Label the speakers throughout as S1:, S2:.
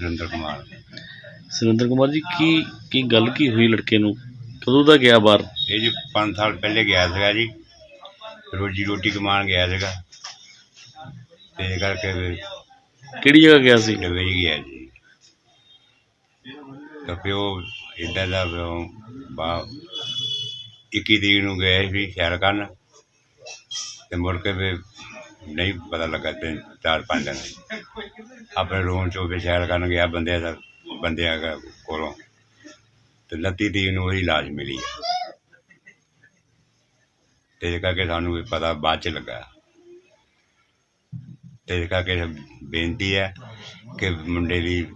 S1: ਸੁਰਿੰਦਰ ਕੁਮਾਰ।
S2: ਸੁਰਿੰਦਰ ਕੁਮਾਰ ਜੀ ਕੀ ਕੀ ਗੱਲ ਕੀ ਹੋਈ ਲੜਕੇ ਨੂੰ? ਕਦੋਂ ਦਾ ਗਿਆ ਬਾਹਰ?
S1: ਇਹ ਜੀ 5 ਸਾਲ ਪਹਿਲੇ ਗਿਆ ਸੀਗਾ ਜੀ। ਰੋਜੀ ਰੋਟੀ ਕਮਾਉਣ ਗਿਆ ਸੀਗਾ। ਤੇ ਕਰਕੇ
S2: ਕਿਹੜੀ ਜਗ੍ਹਾ ਗਿਆ ਸੀ?
S1: ਡੱਬੇ 'ਚ ਗਿਆ ਜੀ। ਤਾਂ ਪਿਓ ਇੱਦਾਂ ਦਾ ਬਾ 21 ਤਰੀਕ ਨੂੰ ਗਏ ਸੀ ਸੈਰ ਕਰਨ ਤੇ ਮੁੜ ਕੇ ਫਿਰ ਨਹੀਂ ਪਤਾ ਲੱਗਾ ਤਿੰਨ ਚਾਰ ਪੰਜ ਦਿਨ ਆਪਣੇ ਰੂਮ ਚੋਂ ਵੀ ਸੈਰ ਕਰਨ ਗਿਆ ਬੰਦਿਆਂ ਦਾ, ਬੰਦਿਆਂ ਕੋਲੋਂ। ਤੇ 29 ਤਰੀਕ ਨੂੰ ਉਹਦੀ ਲਾਸ਼ ਮਿਲੀ ਹੈ ਤੇ ਇਹ ਕਰਕੇ ਸਾਨੂੰ ਵੀ ਪਤਾ ਬਾਅਦ ਚ ਲੱਗਾ। ਤੇ ਇਹ ਕਰਕੇ ਬੇਨਤੀ ਹੈ ਕਿ ਮੁੰਡੇ ਦੀ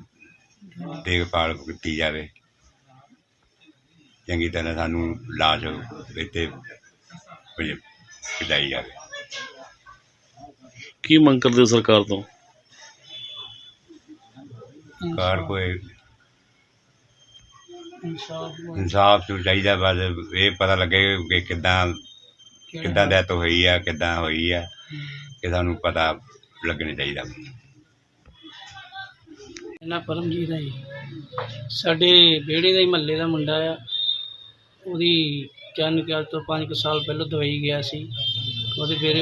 S1: ਦੇਖਭਾਲ ਕੀਤੀ ਜਾਵੇ। ਚੰਗੀ ਤਰ੍ਹਾਂ ਸਾਨੂੰ ਲਾਸ਼ ਇੱਥੇ ਭੇਜ- ਜਾਵੇ।
S2: ਕੀ ਮੰਗ ਕਰਦੇ ਹੋ ਸਰਕਾਰ ਤੋਂ?
S1: ਕਾਰ ਕੋਈ ਇਨਸਾਫ ਤੋਂ ਚਾਹੀਦਾ ਬਸ ਇਹ ਪਤਾ ਲੱਗੇ ਕਿ ਕਿੱਦਾਂ ਕਿੱਦਾਂ ਡੈਥ ਹੋਈ ਆ ਕਿੱਦਾਂ ਹੋਈ ਆ ਕਿ ਸਾਨੂੰ ਪਤਾ ਲੱਗਣਾ ਚਾਹੀਦਾ।
S3: ਇਹਨਾਂ ਪਰਮਜੀਤ ਹੈ ਜੀ। ਸਾਡੇ ਵਿਹੜੇ ਦਾ ਹੀ ਮਹੱਲੇ ਦਾ ਮੁੰਡਾ ਆ। ਉਹਦੀ ਚੰਨ ਕਿਆਲ ਤੋਂ 5 ਸਾਲ ਪਹਿਲਾਂ ਦਵਾਈ ਗਿਆ ਸੀ। ਉਹਦੇ ਫਿਰ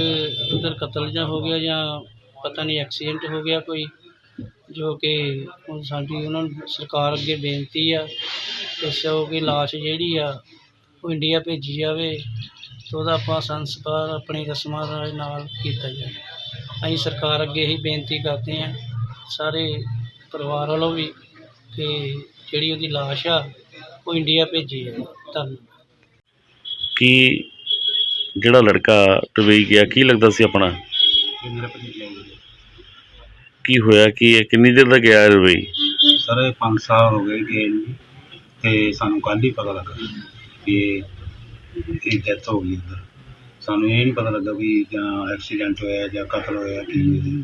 S3: ਉਧਰ ਕਤਲ ਜਾਂ ਹੋ ਗਿਆ ਜਾਂ ਪਤਾ ਨਹੀਂ ਐਕਸੀਡੈਂਟ ਹੋ ਗਿਆ ਕੋਈ, ਜੋ ਕਿ ਹੁਣ ਸਾਡੀ ਉਹਨਾਂ ਨੂੰ ਸਰਕਾਰ ਅੱਗੇ ਬੇਨਤੀ ਆ ਕਿ ਸੋ ਕਿ ਲਾਸ਼ ਜਿਹੜੀ ਆ ਉਹ ਇੰਡੀਆ ਭੇਜੀ ਜਾਵੇ ਤੇ ਉਹਦਾ ਆਪਾਂ ਸੰਸਕਾਰ ਆਪਣੀ ਰਸਮਾਂ ਦੇ ਨਾਲ ਕੀਤਾ ਜਾਵੇ। ਅਸੀਂ ਸਰਕਾਰ ਅੱਗੇ ਹੀ ਬੇਨਤੀ ਕਰਦੇ ਹਾਂ, ਸਾਰੇ ਪਰਿਵਾਰ ਵੱਲੋਂ ਵੀ ਕਿ ਜਿਹੜੀ ਉਹਦੀ ਲਾਸ਼ ਆ ਉਹ ਇੰਡੀਆ ਭੇਜੀ ਜਾਵੇ। ਧੰਨਵਾਦ।
S2: ਕੀ ਜਿਹੜਾ ਲੜਕਾ ਦੁਬਈ ਗਿਆ ਕੀ ਲੱਗਦਾ ਸੀ ਆਪਣਾ? ਕੀ ਹੋਇਆ? ਕੀ ਹੈ ਕਿੰਨੀ ਦੇਰ ਦਾ ਗਿਆ ਦੁਬਈ?
S4: ਸਰ ਇਹ 5 ਸਾਲ ਹੋ ਗਏ ਗਏ ਨੂੰ। ਜੀ, ਤੇ ਸਾਨੂੰ ਕੱਲ੍ਹ ਹੀ ਪਤਾ ਲੱਗਾ ਕਿ ਇਹ ਡੈਥ ਹੋ ਗਈ ਅੰਦਰ। ਸਾਨੂੰ ਇਹ ਨਹੀਂ ਪਤਾ ਲੱਗਾ ਵੀ ਜਾਂ ਐਕਸੀਡੈਂਟ ਹੋਇਆ ਜਾਂ ਕਤਲ ਹੋਇਆ ਕੀ ਹੋਇਆ।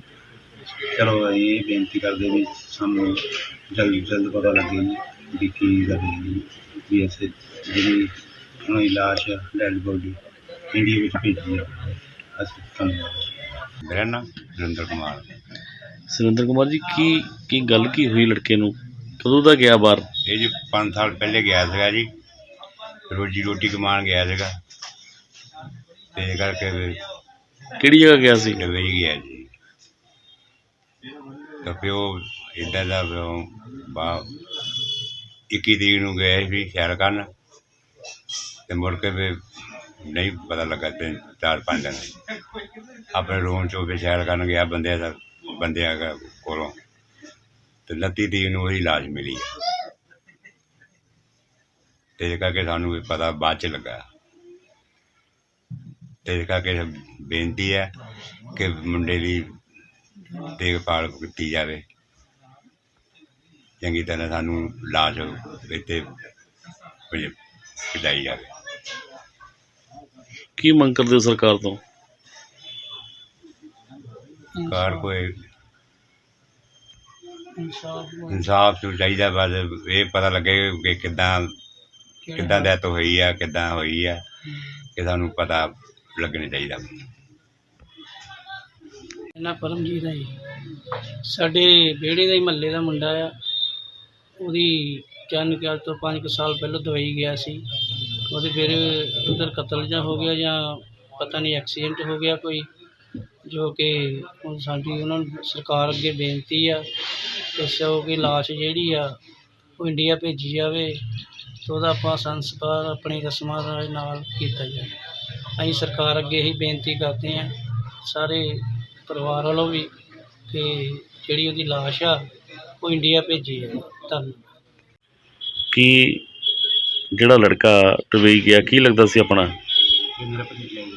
S4: ਚਲੋ ਅਸੀਂ ਇਹ ਬੇਨਤੀ ਕਰਦੇ ਵੀ ਸਾਨੂੰ ਜਲਦੀ ਤੋਂ ਜਲਦ ਪਤਾ ਲੱਗੇ ਜੀ ਵੀ ਕੀ ਗੱਲ ਹੈ ਜੀ ਵੀ ਅਸੀਂ ਜਿਹੜੀ ਉਹਨਾਂ ਦੀ ਲਾਸ਼ ਡੈਡ ਬੋਡੀ ਇੰਡੀਆ ਵਿੱਚ ਭੇਜੀ ਹੈ ਅਸੀਂ ਧੰਨਵਾਦ।
S1: ਮੇਰਾ ਨਾਮ ਸੁਰਿੰਦਰ ਕੁਮਾਰ
S2: ਸੁਰਿੰਦਰ ਕੁਮਾਰ ਜੀ ਕੀ ਕੀ ਗੱਲ ਕੀ ਹੋਈ ਲੜਕੇ ਨੂੰ? ਕਦੋਂ ਦਾ ਗਿਆ ਬਾਹਰ?
S1: ਇਹ ਜੀ 5 ਸਾਲ ਪਹਿਲੇ ਗਿਆ ਸੀਗਾ ਜੀ। ਰੋਜੀ ਰੋਟੀ ਕਮਾਉਣ ਗਿਆ ਸੀਗਾ। ਤੇ ਇਹ ਕਰਕੇ ਫਿਰ
S2: ਕਿਹੜੀ ਜਗ੍ਹਾ ਗਿਆ ਸੀ?
S1: ਡੱਬੇ 'ਚ ਗਿਆ ਜੀ। ਤਾਂ ਪਿਓ ਇੱਦਾਂ ਦਾ ਫਿਰ ਉਹ ਬਾ 21 ਤਰੀਕ ਨੂੰ ਗਏ ਸੀ ਸੈਰ ਕਰਨ ਤੇ ਮੁੜ ਕੇ ਫਿਰ ਨਹੀਂ ਪਤਾ ਲੱਗਾ ਤਿੰਨ ਚਾਰ ਪੰਜ ਦਿਨ ਆਪਣੇ ਰੂਮ ਚੋਂ ਵੀ ਸੈਰ ਕਰਨ ਗਿਆ ਬੰਦਿਆਂ ਦਾ, ਬੰਦਿਆਂ ਕੋਲੋਂ। ਤੇ 29 ਤਰੀਕ ਨੂੰ ਉਹਦੀ ਲਾਸ਼ ਮਿਲੀ ਹੈ ਤੇ ਇਹ ਕਰਕੇ ਸਾਨੂੰ ਵੀ ਪਤਾ ਬਾਅਦ ਚ ਲੱਗਾ। ਤੇ ਇਹ ਕਰਕੇ ਬੇਨਤੀ ਹੈ ਕਿ ਮੁੰਡੇ ਦੀ ਦੇਖਭਾਲ ਕੀਤੀ ਜਾਵੇ। ਚੰਗੀ ਤਰ੍ਹਾਂ ਸਾਨੂੰ ਲਾਸ਼ ਇੱਥੇ ਭੇਜ- ਜਾਵੇ।
S2: ਕੀ ਮੰਗ ਕਰਦੇ ਹੋ ਸਰਕਾਰ ਤੋਂ?
S1: ਕਾਰ ਕੋਈ
S3: ਇਨਸਾਫ
S1: ਇਨਸਾਫ ਤੋਂ ਚਾਹੀਦਾ ਬਸ ਇਹ ਪਤਾ ਲੱਗੇ ਕਿ ਕਿੱਦਾਂ ਕਿੱਦਾਂ ਡੈਥ ਹੋਈ ਆ ਕਿੱਦਾਂ ਹੋਈ ਆ ਕਿ ਸਾਨੂੰ ਪਤਾ ਲੱਗਣਾ ਚਾਹੀਦਾ।
S3: ਇਹਨਾਂ ਪਰਮਜੀਤ ਹੈ ਜੀ। ਸਾਡੇ ਵਿਹੜੇ ਦਾ ਹੀ ਮਹੱਲੇ ਦਾ ਮੁੰਡਾ ਆ। ਉਹਦੀ ਚੰਨ ਕਿਆਲ ਤੋਂ 5 ਸਾਲ ਪਹਿਲਾਂ ਦਵਾਈ ਗਿਆ ਸੀ। ਉਹਦੇ ਫਿਰ ਉਧਰ ਕਤਲ ਜਾਂ ਹੋ ਗਿਆ ਜਾਂ ਪਤਾ ਨਹੀਂ ਐਕਸੀਡੈਂਟ ਹੋ ਗਿਆ ਕੋਈ, ਜੋ ਕਿ ਹੁਣ ਸਾਡੀ ਉਹਨਾਂ ਨੂੰ ਸਰਕਾਰ ਅੱਗੇ ਬੇਨਤੀ ਆ ਕਿ ਸੋ ਕਿ ਲਾਸ਼ ਜਿਹੜੀ ਆ ਉਹ ਇੰਡੀਆ ਭੇਜੀ ਜਾਵੇ ਤੇ ਉਹਦਾ ਆਪਾਂ ਸੰਸਕਾਰ ਆਪਣੀ ਰਸਮਾਂ ਦੇ ਨਾਲ ਕੀਤਾ ਜਾਵੇ। ਅਸੀਂ ਸਰਕਾਰ ਅੱਗੇ ਹੀ ਬੇਨਤੀ ਕਰਦੇ ਹਾਂ, ਸਾਰੇ ਪਰਿਵਾਰ ਵੱਲੋਂ ਵੀ ਕਿ ਜਿਹੜੀ ਉਹਦੀ ਲਾਸ਼ ਆ ਉਹ ਇੰਡੀਆ ਭੇਜੀ ਜਾਵੇ। ਧੰਨਵਾਦ।
S2: ਕੀ ਜਿਹੜਾ ਲੜਕਾ ਦੁਬਈ ਗਿਆ ਕੀ ਲੱਗਦਾ ਸੀ ਆਪਣਾ?
S4: ਇਹ ਮੇਰਾ ਭਤੀਜਾ ਜੀ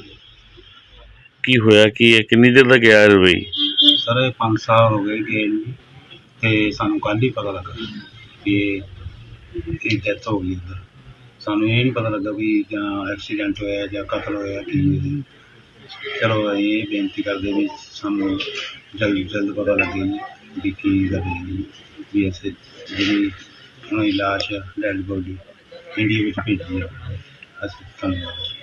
S2: ਕੀ ਹੋਇਆ? ਕੀ ਹੈ ਕਿੰਨੀ ਦੇਰ ਦਾ ਗਿਆ ਦੁਬਈ?
S4: ਸਰ ਇਹ 5 ਸਾਲ ਹੋ ਗਏ ਗਏ ਨੂੰ। ਜੀ, ਤੇ ਸਾਨੂੰ ਕੱਲ੍ਹ ਹੀ ਪਤਾ ਲੱਗਾ ਕਿ ਇਹ ਡੈਥ ਹੋ ਗਈ ਅੰਦਰ। ਸਾਨੂੰ ਇਹ ਨਹੀਂ ਪਤਾ ਲੱਗਾ ਵੀ ਜਾਂ ਐਕਸੀਡੈਂਟ ਹੋਇਆ ਜਾਂ ਕਤਲ ਹੋਇਆ ਕੀ ਹੋਇਆ। ਚਲੋ ਅਸੀਂ ਇਹ ਬੇਨਤੀ ਕਰਦੇ ਵੀ ਸਾਨੂੰ ਜਲਦੀ ਤੋਂ ਜਲਦ ਪਤਾ ਲੱਗੇ ਜੀ ਵੀ ਕੀ ਗੱਲ ਹੈ ਜੀ ਵੀ ਅਸੀਂ ਜਿਹੜੀ ਉਹਨਾਂ ਦੀ ਲਾਸ਼ ਡੈਡ ਬੋਡੀ ਇੰਡੀਆ ਵਿੱਚ ਭੇਜੀ ਹੈ ਅਸੀਂ ਧੰਨਵਾਦ